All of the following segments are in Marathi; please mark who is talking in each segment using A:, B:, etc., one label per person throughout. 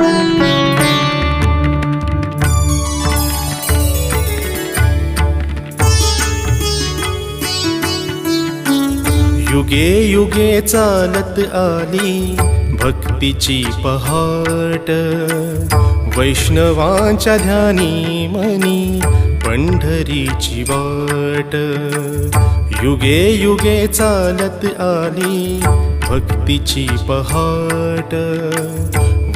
A: युगे युगे चालत आली भक्तीची पहाट. वैष्णवांच्या ध्यानी मनी पंढरीची वाट. युगे युगे चालत आली भक्तीची पहाट.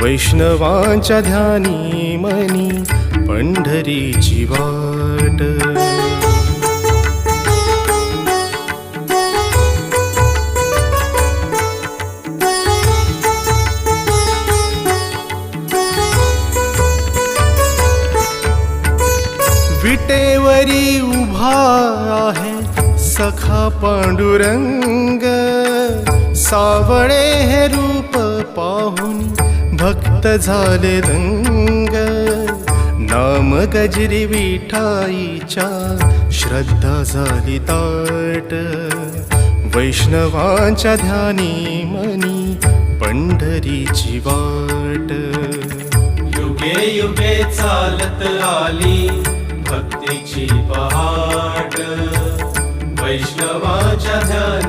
A: वैष्णवांच्या ध्यानी मनी पंढरीची वाट. विटेवरी उभा आहे सखा पांडुरंग. सावळे हे रूप पाहून संत झाले रंग नाम गजरी विठाईच्या श्रद्धा झाली ताट. वैष्णवांच्या ध्यानी मनी पंढरीची वाट.
B: युगे युगे चालत आली भक्तीची पहाट. वैष्णवाच्या ध्यानी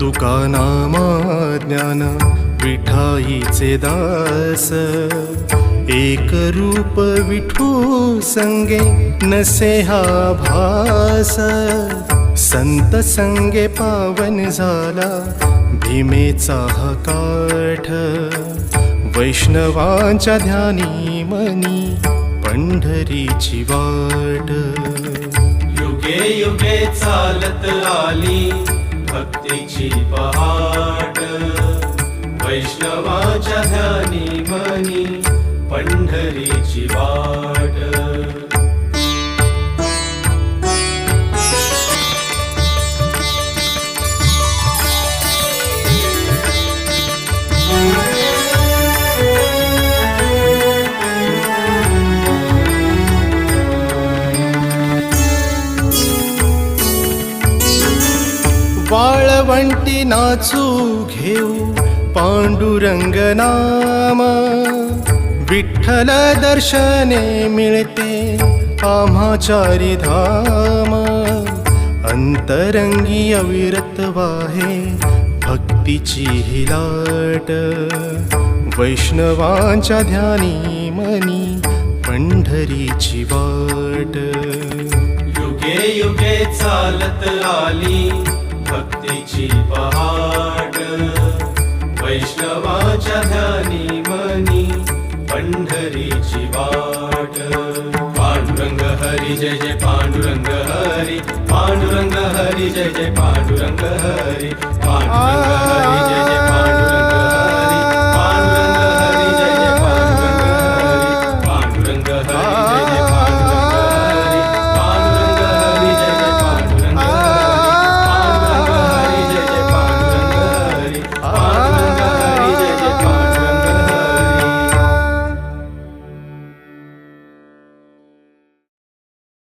A: चोखा तुका नामा ज्ञान विठाईचे दास. एक रूप विठू संगे नसे हा भास. संत संगे पावन झाला भीमेचा हा काठ. वैष्णवांच्या ध्यानी मनी पंढरीची वाट.
B: युगे युगे चालत आली. भक्तीची पहाट. वैष्णवाच्या ध्यानी मनी पंढरीची वाट.
A: वाळवंटी नाचू घेऊ पांडुरंग नाम. विठ्ठल दर्शने मिळते आम्हाचारी धाम. अंतरंगी अविरत वाहे भक्तीची ही लाट. वैष्णवांच्या ध्यानी मनी पंढरीची वाट.
B: युगे युगे चालत आली. भक्तीची पहाट. वैष्णवाच्या ध्यानी मनी पंढरीची वाट. पांडुरंग हरी जय जय पांडुरंग हरी. पांडुरंग हरी जय जय पांडुरंग हरी. पांडुरंग हरी जय जय